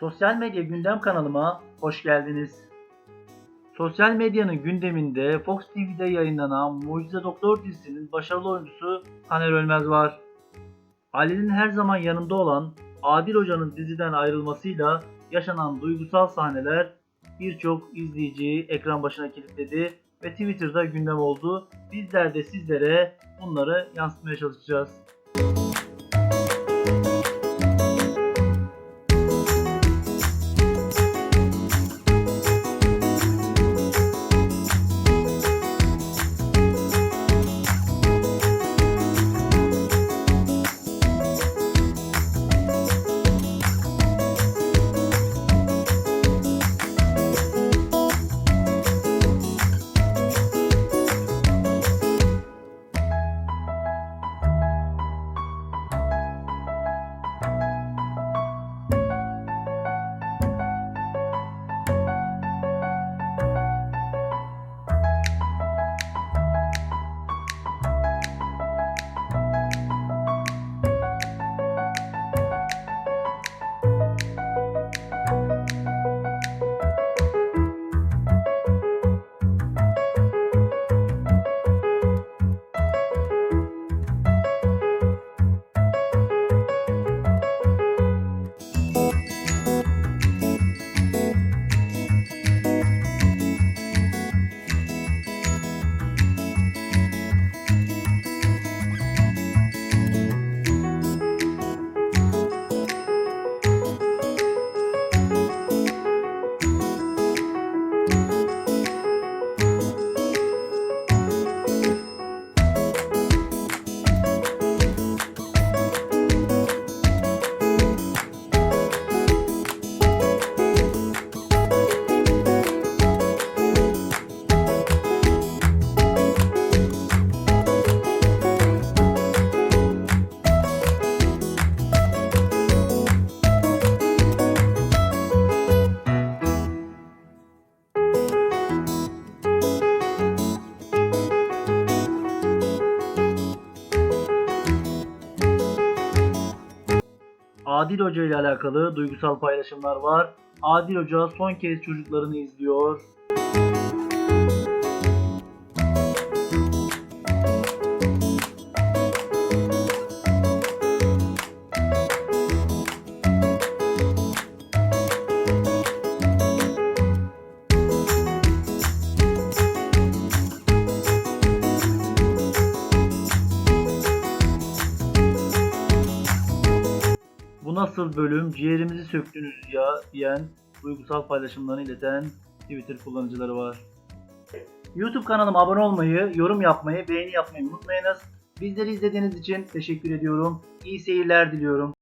Sosyal medya gündem kanalıma hoş geldiniz. Sosyal medyanın gündeminde Fox TV'de yayınlanan Mucize Doktor dizisinin başarılı oyuncusu Taner Ölmez var. Ailenin her zaman yanında olan Adil Hoca'nın diziden ayrılmasıyla yaşanan duygusal sahneler birçok izleyiciyi ekran başına kilitledi ve Twitter'da gündem oldu. Bizler de sizlere bunları yansıtmaya çalışacağız. Adil Hoca ile alakalı duygusal paylaşımlar var. Adil Hoca son kez çocuklarını izliyor. Nasıl bölüm ciğerimizi söktünüz ya diyen duygusal paylaşımlarını ileten Twitter kullanıcıları var. YouTube kanalıma abone olmayı, yorum yapmayı, beğeni yapmayı unutmayınız. Bizleri izlediğiniz için teşekkür ediyorum. İyi seyirler diliyorum.